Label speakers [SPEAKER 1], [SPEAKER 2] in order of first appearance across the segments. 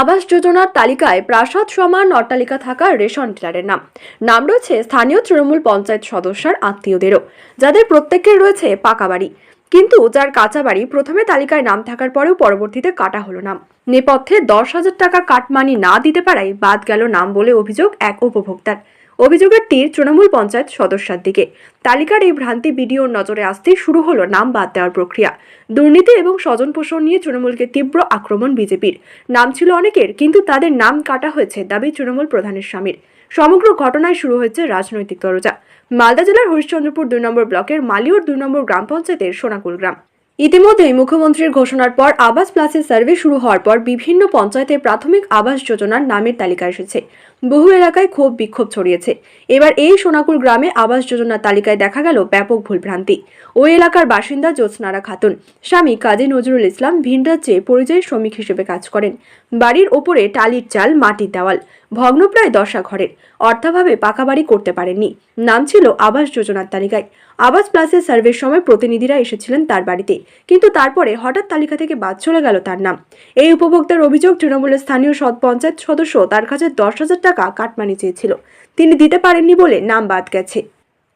[SPEAKER 1] আবাস যোজনার তালিকায় প্রাসাদ সমান অট্টালিকা থাকা রেশন ডিলারের নাম। নাম রয়েছে স্থানীয় তৃণমূল পঞ্চায়েত সদস্যের আত্মীয়দেরও, যাদের প্রত্যেকের রয়েছে পাকা বাড়ি। কিন্তু যার কাঁচা বাড়ি প্রথমে তালিকায় নাম থাকার পরেও পরবর্তীতে কাটা হলো নাম নেপথ্যে দশ হাজার টাকা কাটমানি না দিতে পারায় বাদ গেল নাম বলে অভিযোগ এক উপভোক্তার। অভিযোগের তীর তৃণমূল পঞ্চায়েত সদস্যার দিকে। তালিকার এই ভ্রান্তি বিডিওর নজরে আসতে শুরু হলো নাম বাদ দেওয়ার প্রক্রিয়া। দুর্নীতি এবং স্বজন পোষণ নিয়ে তৃণমূলকে তীব্র আক্রমণ বিজেপির। নাম ছিল অনেকের, কিন্তু তাদের নাম কাটা হয়েছে দাবি তৃণমূল প্রধানের স্বামীর। সমগ্র ঘটনায় শুরু হয়েছে রাজনৈতিক দরজা মালদা জেলার হরিশ্চন্দ্রপুর দুই নম্বর ব্লকের মালিয়র দুই নম্বর গ্রাম পঞ্চায়েতের সোনাকুল গ্রাম। ইতিমধ্যেই মুখ্যমন্ত্রীর ঘোষণার পর আবাস প্লাসের সার্ভে শুরু হওয়ার পর বিভিন্ন পঞ্চায়েতের প্রাথমিক আবাস যোজনার নামের তালিকা এসেছে। বহু এলাকায় ক্ষোভ বিক্ষোভ ছড়িয়েছে। এবার এই সোনাকুল গ্রামে আবাস যোজনার তালিকায় দেখা গেল ব্যাপক ভুলভ্রান্তি। ওই এলাকার বাসিন্দা জ্যোৎস্নারা খাতুন। স্বামী কাজী নজরুল ইসলাম ভিন রাজ্যে পরিযায়ী শ্রমিক হিসেবে কাজ করেন। বাড়ির ওপরে টালির চাল, মাটির দেওয়াল, ভগ্নপ্রায় দশা ঘরের। অর্থাভাবে পাকা বাড়ি করতে পারেননি। নাম ছিল আবাস যোজনার তালিকায়। আবাস প্লাসের সার্ভের সময় প্রতিনিধিরা এসেছিলেন তার বাড়িতে। কিন্তু তারপরে হঠাৎ তালিকা থেকে বাদ চলে গেল তার নাম। এই উপভোক্তার অভিযোগ, তৃণমূলের স্থানীয় সৎ পঞ্চায়েত সদস্য তার কাছে দশ হাজার টাকা কাটমানি চেয়েছিল। তিনি দিতে পারেননি বলে নাম বাদ গেছে।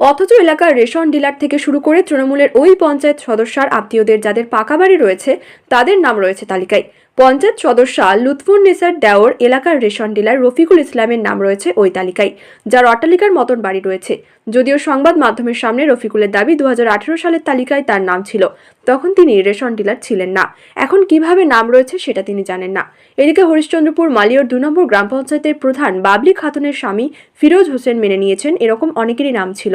[SPEAKER 1] অথচ এলাকার রেশন ডিলার থেকে শুরু করে তৃণমূলের ওই পঞ্চায়েত সদস্যার আত্মীয়দের যাদের পাকা বাড়ি রয়েছে, তাদের নাম রয়েছে তালিকায়। পঞ্চায়েত সদস্যা লুৎফুন নিসার দেওর এলাকার রেশন ডিলার রফিকুল ইসলামের নাম রয়েছে ওই তালিকায়, যার অট্টালিকার মতন বাড়ি রয়েছে। যদিও সংবাদ মাধ্যমের সামনে রফিকুলের দাবি দুহাজার আঠারো সালের তালিকায় তার নাম ছিল, তখন তিনি রেশন ডিলার ছিলেন না। এখন কীভাবে নাম রয়েছে সেটা তিনি জানেন না। এদিকে হরিশ্চন্দ্রপুর মালিয়র দু নম্বর গ্রাম পঞ্চায়েতের প্রধান বাবলি খাতুনের স্বামী ফিরোজ হোসেন মেনে নিয়েছেন এরকম অনেকেরই নাম ছিল।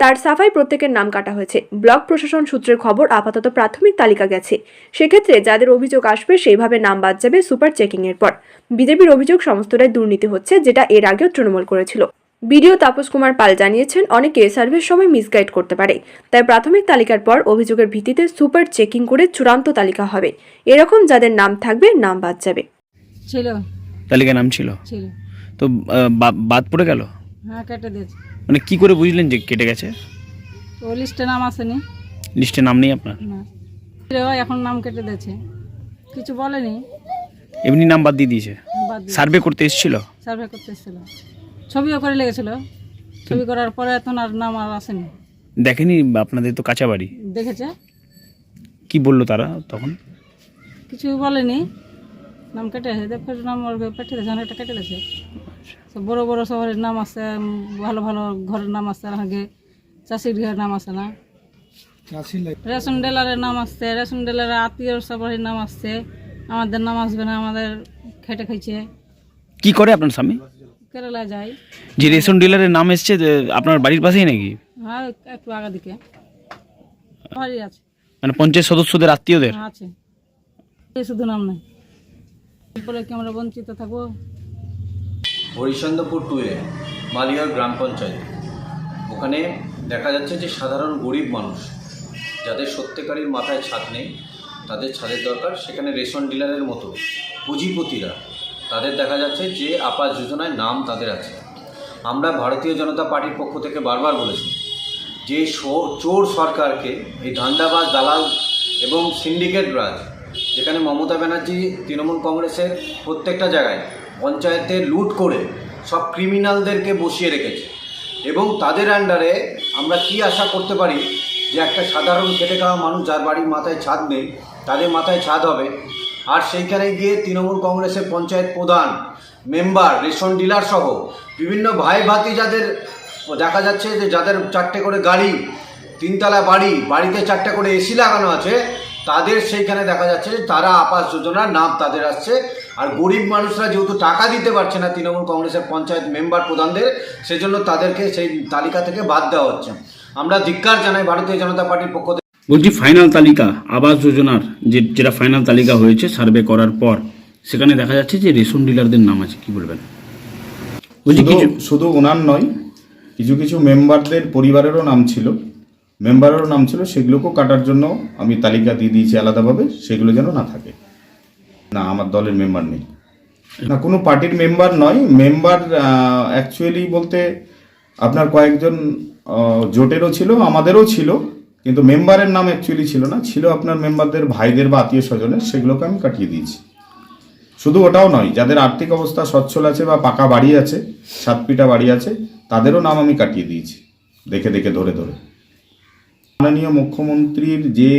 [SPEAKER 1] তার সাফাই প্রত্যেকের নাম কাটা হয়েছে। ব্লক প্রশাসন সূত্রের খবর, আপাতত প্রাথমিক তালিকা গেছে। সেক্ষেত্রে যাদের অভিযোগ আসবে, সেইভাবে নাম বাদ যাবে সুপার চেকিং এর পর। বিজেপির অভিযোগ সমস্তটাই দুর্নীতি হচ্ছে যেটা এর আগেও তৃণমূল করেছিল। বিডিও তাপস কুমার পাল জানিয়েছেন অনেকে সার্ভের সময় মিসগাইড করতে পারে। তাই প্রাথমিক তালিকার পর অভিযোগের ভিত্তিতে সুপার চেকিং করে চূড়ান্ত তালিকা হবে। এরকম যাদের নাম থাকবে নাম বাদ যাবে।
[SPEAKER 2] ছিল।
[SPEAKER 3] তালিকায় নাম ছিল?
[SPEAKER 2] ছিল।
[SPEAKER 3] তো বা- বাদ পড়ে গেল?
[SPEAKER 2] হ্যাঁ কেটে দিয়েছে।
[SPEAKER 3] মানে কি করে বুঝলেন যে কেটে গেছে?
[SPEAKER 2] তো লিস্টে নাম আসেনি।
[SPEAKER 3] লিস্টে নাম নেই আপনার?
[SPEAKER 2] না। এখন নাম কেটে দিয়েছে। কিছু বলেনি।
[SPEAKER 3] এমনি নাম্বার দিয়ে দিয়েছে।
[SPEAKER 2] বাদ দিয়ে
[SPEAKER 3] সার্ভে করতে এসেছিল?
[SPEAKER 2] সার্ভে করতে এসেছিল। ছবিও করে লেগেছিল। ছবি করার পরে এখন আর নাম আর আসেনি।
[SPEAKER 3] দেখেনি আপনাদের তো কাঁচা বাড়ি?
[SPEAKER 2] দেখেছে।
[SPEAKER 3] কি বলল তারা তখন?
[SPEAKER 2] কিছু বলেনি। নাম কেটে আছে ফের নাম ওর পেটে দিয়েছে অনেকটা কেটে দিয়েছে। সব বড় বড় শহরের নাম আছে উম, ভালো ভালো ঘরের নাম আছে আর আগে চাষির ঘরের নাম আছে না। রেশন ডিলারের নাম আসছে রেশন ডিলারের আত্মীয় সবারই নাম আসছে আমাদের নাম আসবে না আমাদের খেটে খাইছে।
[SPEAKER 3] কি করে আপনার স্বামী?
[SPEAKER 2] কেরালা যাই
[SPEAKER 3] যে রেশন ডিলারের নাম এসছে যে আপনার বাড়ির পাশেই নাকি?
[SPEAKER 2] হ্যাঁ একটু আগে দিকে। বাড়ি আছে।
[SPEAKER 3] মানে পঞ্চায়েত সদস্যদের আত্মীয়দের?
[SPEAKER 2] হ্যাঁ, আছে। এই শুধু নাম নাই। বলে কি আমরা বঞ্চিত থাকব?
[SPEAKER 4] হরিচন্দ্রপুর টুয়ে মালিয়ার গ্রাম পঞ্চায়েত। ওখানে দেখা যাচ্ছে যে সাধারণ গরিব মানুষ যাদের সত্যিকারের মাথায় ছাদ নেই, তাদের ছাদের দরকার। সেখানে রেশন ডিলারের মতো পুঁজিপতিরা। তাদের দেখা যাচ্ছে যে আপাস যোজনায় নাম তাদের আছে। আমরা ভারতীয় জনতা পার্টির পক্ষ থেকে বারবার বলেছি যে চোর সরকারকে এই ধান্দাবাজ, দালাল এবং সিন্ডিকেট রাজ, যেখানে মমতা ব্যানার্জি, তৃণমূল কংগ্রেসের প্রত্যেকটা জায়গায় পঞ্চায়েতে লুট করে সব ক্রিমিনালদেরকে বসিয়ে রেখেছে। এবং তাদের আন্ডারে আমরা কি আশা করতে পারি যে একটা সাধারণ খেটে খাওয়া মানুষ যার বাড়ির মাথায় ছাদ নেই, তাদের মাথায় ছাদ হবে। আর সেইখানে গিয়ে তৃণমূল কংগ্রেসের পঞ্চায়েত প্রধান, মেম্বার, রেশন ডিলার সহ বিভিন্ন ভাই ভাতি যাদের দেখা যাচ্ছে যে যাদের চারটে করে গাড়ি, তিনতলা বাড়ি, বাড়িতে চারটে করে এসি লাগানো আছে, তাদের সেইখানে দেখা যাচ্ছে যে তারা আবাস যোজনার নাম তাদের আসছে। আর গরিব মানুষরা যেহেতু টাকা দিতে পারছে না তৃণমূল কংগ্রেসের পঞ্চায়েত মেম্বার প্রধানদের, সেজন্য তাদেরকে সেই তালিকা থেকে বাদ দেওয়া হচ্ছে। আমরা ধিক্কার জানাই ভারতীয় জনতা পার্টির পক্ষ থেকে।
[SPEAKER 3] বলছি ফাইনাল তালিকা আবাস যোজনার যে যেটা ফাইনাল তালিকা হয়েছে সার্ভে করার পর সেখানে দেখা যাচ্ছে যে রেশন ডিলারদের নাম আছে কি বলবেন? বলছি
[SPEAKER 5] শুধু
[SPEAKER 3] কিছু
[SPEAKER 5] শুধু ওনার নয় কিছু কিছু মেম্বারদের পরিবারেরও নাম ছিল। মেম্বারেরও নাম ছিল সেগুলোকেও কাটার জন্য আমি তালিকা দিয়ে দিয়েছি আলাদাভাবে সেগুলো যেন না থাকে। না আমার দলের মেম্বার নেই। না কোনো পার্টির মেম্বার নয় মেম্বার অ্যাকচুয়ালি বলতে আপনার কয়েকজন জোটেরও ছিল, আমাদেরও ছিল, কিন্তু মেম্বারের নাম অ্যাকচুয়ালি ছিল না, ছিল আপনার মেম্বারদের ভাইদের বা আত্মীয় স্বজনের, সেগুলোকে আমি কাটিয়ে দিয়েছি। শুধু ওটাও নয়, যাদের আর্থিক অবস্থা সচ্ছল আছে বা পাকা বাড়ি আছে, সাতপিটা বাড়ি আছে, তাদেরও নাম আমি কাটিয়ে দিয়েছি, দেখে দেখে ধরে ধরে। মাননীয় মুখ্যমন্ত্রীর যে